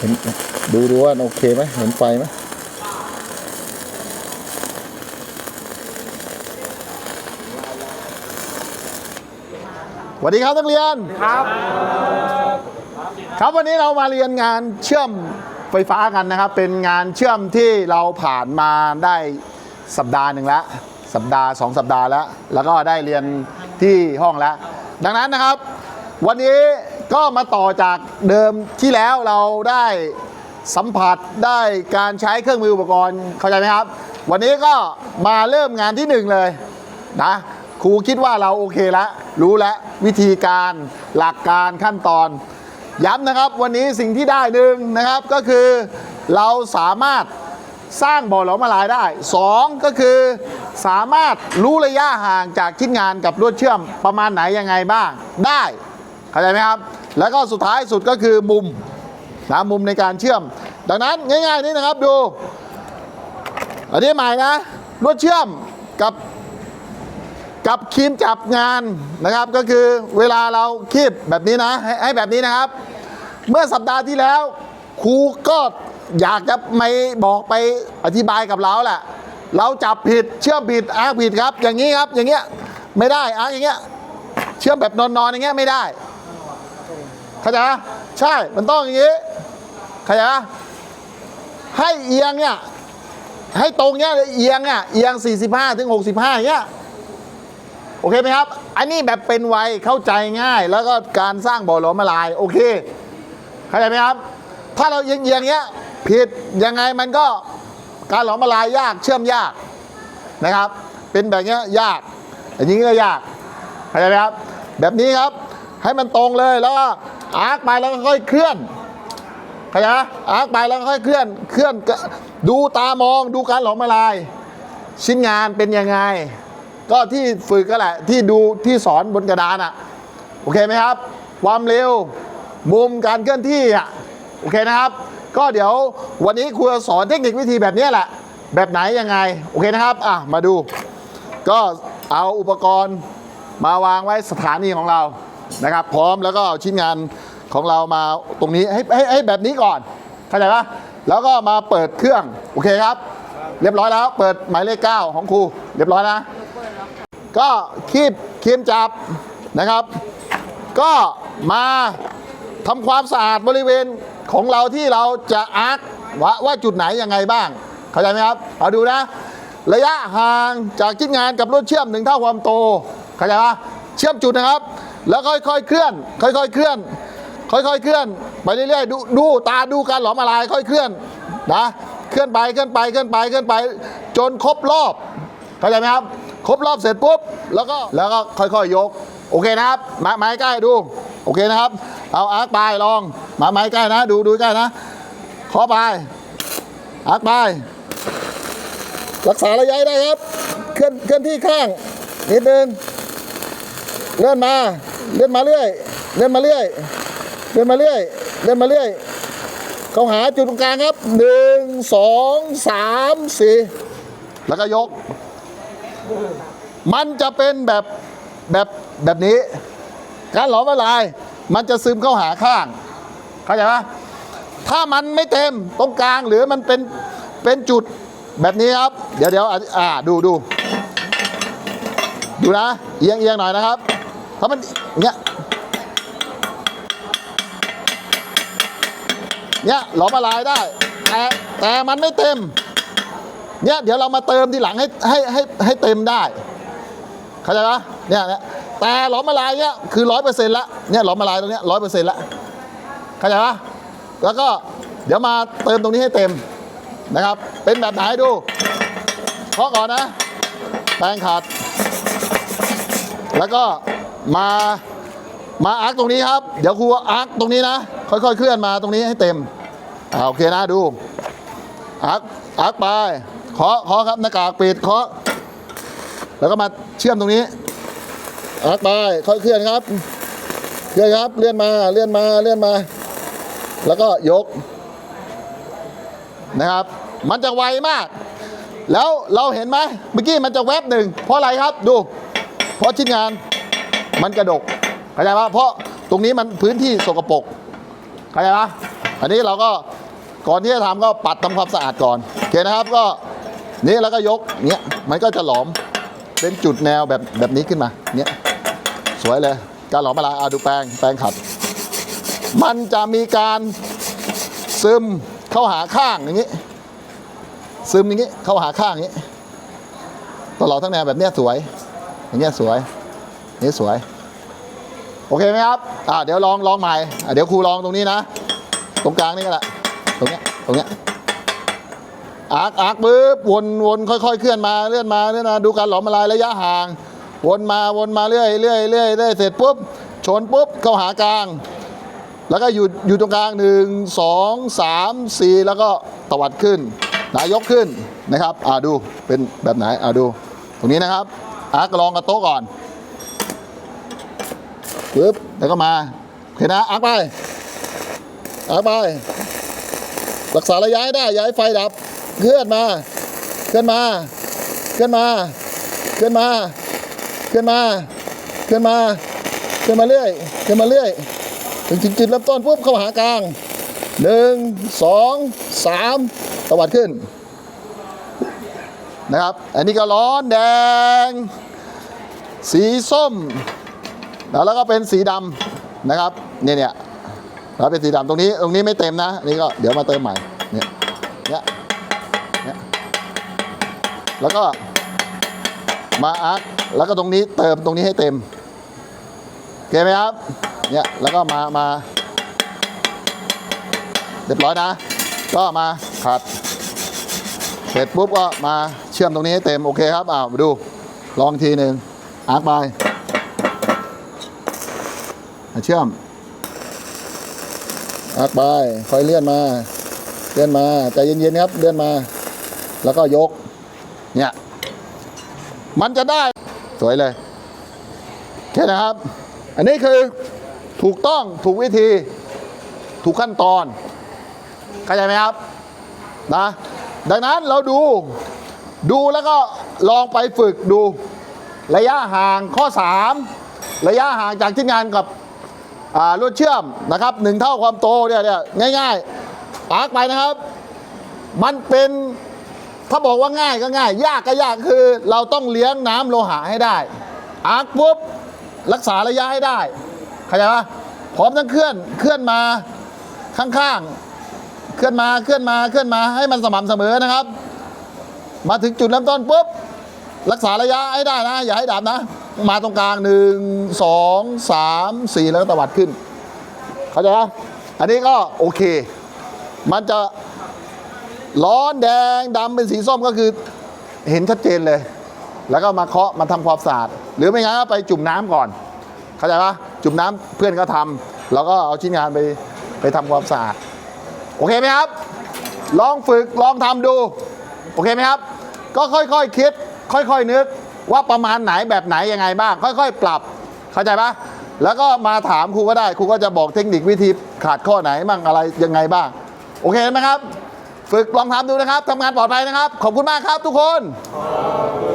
เห็นดูดูว่าโอเคไหมเห็นไฟไหมสวัสดีครับนักเรียนครับ ครับวันนี้เรามาเรียนงานเชื่อมไฟฟ้ากันนะครับ เป็นงานเชื่อมที่เราผ่านมาได้สัปดาห์หนึ่งแล้วสัปดาห์สองสัปดาห์แล้ว แล้วก็ได้เรียนที่ห้องแล้ว ดังนั้นนะครับ วันนี้ ก็มาต่อจากเดิมที่แล้วเราได้สัมผัสได้การใช้เครื่องมืออุปกรณ์เข้าใจไหมครับ วันนี้ก็มาเริ่มงานที่หนึ่งเลยนะครูคิดว่าเราโอเคแล้วรู้แล้ววิธีการหลักการขั้นตอน ย้ำนะครับวันนี้สิ่งที่ได้หนึ่งนะครับก็คือเราสามารถสร้างบ่อหลอมละลายได้ 2 ก็คือสามารถรู้ระยะห่างจากชิ้นงานกับลวดเชื่อมประมาณไหนยังไงบ้างได้ เข้าใจไหมครับ แล้วก็สุดท้ายสุดก็คือมุมนะมุมในการเชื่อม ดังนั้นง่าย ๆ นี่นะครับดู อันนี้ใหม่นะลวดเชื่อมกับกับครีมจับงานนะครับ ก็คือเวลาเราคีบแบบนี้นะให้ให้แบบนี้นะครับ เมื่อสัปดาห์ที่แล้วครูก็อยากจะไม่บอกไปอธิบายกับเราแหละ เราจับผิดเชื่อมผิดอาร์ผิดครับ อย่างนี้ครับอย่างเงี้ยไม่ได้อาร์อย่างเงี้ยเชื่อมแบบนอนๆอย่างเงี้ยไม่ได้ เข้าใจใช่มันต้องอย่างงี้เข้าใจไหมให้เอียงเนี่ยให้ตรงเนี้ยเอียงอะเอียง 45ถึง65อย่างเงี้ยโอเคไหมครับ อันนี้แบบเป็นไวเข้าใจง่าย แล้วก็การสร้างบ่อหลอมละลาย โอเค เข้าใจไหมครับ ถ้าเราเอียงๆเงี้ยผิดยังไงมันก็การหลอมละลายยากเชื่อมยากนะครับ เป็นแบบเนี้ยยากอันนี้ก็ยากเข้าใจไหมครับ แบบนี้ครับให้มันตรงเลยแล้วก็ อาร์คไปแล้วค่อยเคลื่อนเข้าใจอาร์คไปแล้วค่อยเคลื่อน เคลื่อนดูตามองดูการหลอมละลาย ชิ้นงานเป็นยังไง ก็ที่ฝึกก็แหละ ที่ดูที่สอนบนกระดานอะโอเคไหมครับ ความเร็วมุมการเคลื่อนที่อะโอเคนะครับ ก็เดี๋ยววันนี้ครูจะสอนเทคนิควิธีแบบนี้แหละ แบบไหนยังไงโอเคนะครับอะมาดู ก็เอาอุปกรณ์มาวางไว้สถานีของเรา นะครับ พร้อมแล้วก็เอาชิ้นงานของเรามาตรงนี้ให้ให้ให้แบบนี้ก่อนเข้าใจปะแล้วก็มาเปิดเครื่องโอเคครับ เรียบร้อยแล้ว เปิดหมายเลข9ของครูเรียบร้อยนะ ก็คีบครีมจับนะครับ ก็มาทำความสะอาดบริเวณของเราที่เราจะอาร์คว่าว่าจุดไหนยังไงบ้าง เข้าใจไหมครับเอาดูนะ ระยะห่างจากชิ้นงานกับลวดเชื่อมหนึ่งเท่าความโตเข้าใจปะเชื่อมจุดนะครับ แล้วค่อยๆเคลื่อน ค่อยๆเคลื่อน ค่อยๆเคลื่อน ไปเรื่อยๆ ดูดูตาดูการหลอมละลายค่อยเคลื่อนนะเคลื่อนไปเคลื่อนไปเคลื่อนไปเคลื่อนไป จนครบรอบเข้าใจไหมครับ ครบรอบเสร็จปุ๊บแล้วก็แล้วก็ค่อยๆยก โอเคนะครับมาไม้ใกล้ดูโอเคนะครับ เอาอาร์คไปลองมาไม้ใกล้นะ ดูดูใกล้นะขอไปอาร์คไปรักษาระยะได้ครับ เคลื่อนเคลื่อนที่ข้างนิดนึงเลื่อนมา เลื่อนมาเรื่อยเลื่อนมาเรื่อยเลื่อนมาเรื่อยเลื่อนมาเรื่อย เข้าหาจุดตรงกลางครับหนึ่งสองสามสี่แล้วก็ยก มันจะเป็นแบบแบบแบบนี้ การหลอมละลาย มันจะซึมเข้าหาข้าง เข้าใจปะถ้ามันไม่เต็มตรงกลางหรือมันเป็นเป็นจุดแบบนี้ครับ เดี๋ยวเดี๋ยวอ่าดูดูดูนะ เอียงเอียงหน่อยนะครับ ถ้ามันเนี้ยเนี้ยหลอมละลายได้ แต่แต่มันไม่เต็ม เนี่ยเดี๋ยวเรามาเติมทีหลังให้ให้ให้ให้เต็มได้เข้าใจปะเนี่ยเนี่ยแต่หลอมละลายเนี่ยคือร้อยเปอร์เซ็นต์ละเนี่ยหลอมละลายตรงเนี้ยร้อยเปอร์เซ็นต์ละเข้าใจปะแล้วก็เดี๋ยวมาเติมตรงนี้ให้เต็มนะครับ เป็นแบบไหนดูเคาะก่อนนะแปรงขัด แล้วก็ มามาอาร์คตรงนี้ครับ เดี๋ยวครูอาร์คตรงนี้นะ ค่อยๆ เคลื่อนมาตรงนี้ให้เต็มอ่าโอเคนะดูอาร์คอาร์คไปเคาะเคาะครับหน้ากากปิดเคาะแล้วก็มาเชื่อมตรงนี้อาร์คไปค่อยเคลื่อนครับเคลื่อนครับเลื่อนมาเลื่อนมาเลื่อนมา แล้วก็ยกนะครับ มันจะไวมาก แล้วเราเห็นไหมเมื่อกี้มันจะแวบหนึ่งเพราะอะไรครับดู เพราะชิ้นงาน มันกระดกเข้าใจปะเพราะตรงนี้มันพื้นที่สกปรกเข้าใจปะอันนี้เราก็ก่อนที่จะทำก็ปัดทำความสะอาดก่อนโอเคนะครับก็นี่แล้วก็ยกเนี้ยมันก็จะหลอมเป็นจุดแนวแบบแบบนี้ขึ้นมาเนี้ยสวยเลยการหลอมอะไรอะดูแปรงแปรงขัด มันจะมีการซึมเข้าหาข้างอย่างนี้ ซึมอย่างนี้เข้าหาข้างอย่างนี้ ตลอดทั้งแนวแบบเนี้ยสวย อย่างเงี้ยสวย นี่สวย โอเคไหมครับอ่าเดี๋ยวลองลองใหม่อะเดี๋ยวครูลองตรงนี้นะ ตรงกลางนี่ก็แหละตรงเนี้ยตรงเนี้ยอาร์คอาร์คปึ๊บวนวนค่อยๆ เคลื่อนมาเลื่อนมาเลื่อนมาดูการหลอมละลายระยะห่าง วนมาวนมาเรื่อยเรื่อยเรื่อยเรื่อยเสร็จปุ๊บชนปุ๊บเข้าหากลาง แล้วก็อยู่อยู่ตรงกลางหนึ่งสองสามสี่แล้วก็ตวัดขึ้นนายกขึ้นนะครับ อ่าดูเป็นแบบไหน อ่าดู ตรงนี้นะครับอาร์คลองกับโต๊ะก่อน ปึ๊บแล้วก็มาโอเคนะอาร์คไปอาร์คไป รักษาระยะได้ย่าให้ไฟดับ เคลื่อนมา เคลื่อนมา เคลื่อนมา เคลื่อนมา เคลื่อนมา เคลื่อนมา เคลื่อนมาเรื่อย เคลื่อนมาเรื่อย ถึงจุดจุดเริ่มต้นปุ๊บเข้าหากลางหนึ่งสองสามตวัดขึ้นนะครับ อันนี้ก็ร้อนแดง สีส้ม แล้วก็เป็นสีดำนะครับเนี่ยเนี่ยแล้วเป็นสีดำตรงนี้ตรงนี้ไม่เต็มนะนี่ก็เดี๋ยวมาเติมใหม่เนี่ยเนี่ยเนี่ยแล้วก็มาอาร์คแล้วก็ตรงนี้เติมตรงนี้ให้เต็มโอเคไหมครับเนี่ยแล้วก็มามาเรียบร้อยนะ ก็มาขัดเสร็จปุ๊บก็มาเชื่อมตรงนี้ให้เต็มโอเคครับอ้าวมาดูลองทีหนึ่งอาร์คไป เชื่อมอักไปค่อยเลื่อนมา เลื่อนมาใจเย็นๆครับ เลื่อนมา แล้วก็ยก เนี่ย มันจะได้ สวยเลยแค่นะครับ อันนี้คือถูกต้องถูกวิธี ถูกขั้นตอนเข้าใจไหมครับนะดังนั้นเราดู ดูแล้วก็ลองไปฝึกดู ระยะห่างข้อ 3 ระยะห่างจากที่งานกับ ลวดเชื่อมนะครับหนึ่งเท่าความโตเนี่ยเนี่ยง่ายๆอาร์คไปนะครับ มันเป็นถ้าบอกว่าง่ายก็ง่าย ยากก็ยากคือเราต้องเลี้ยงน้ำโลหะให้ได้อาร์คปุ๊บรักษาระยะให้ได้เข้าใจปะพร้อมทั้งเคลื่อนเคลื่อนมาข้างๆ เคลื่อนมาเคลื่อนมาเคลื่อนมาให้มันสม่ำเสมอนะครับ มาถึงจุดเริ่มต้นปุ๊บรักษาระยะให้ได้นะ อย่าให้ดับนะ มาตรงกลางหนึ่งสองสามสี่แล้วก็ตวัดขึ้น เข้าใจไหมอันนี้ก็โอเค มันจะร้อนแดงดำเป็นสีส้มก็คือเห็นชัดเจนเลย แล้วก็มาเคาะมาทำความสะอาด หรือไม่งั้นก็ไปจุ่มน้ำก่อน เข้าใจปะจุ่มน้ำเพื่อนก็ทำแล้วก็เอาชิ้นงานไปไปทำความสะอาด โอเคไหมครับ ลองฝึกลองทำดู โอเคไหมครับ ก็ค่อยๆคิด ค่อยๆนึก ว่าประมาณไหนแบบไหนยังไงบ้าง ค่อยๆ ปรับเข้าใจปะแล้วก็มาถามครูก็ได้ครูก็จะบอกเทคนิควิธีขาดข้อไหนบ้างอะไรยังไงบ้าง โอเคไหมครับ ฝึกลองทำดูนะครับทำงานปลอดภัยนะครับ ขอบคุณมากครับทุกคนค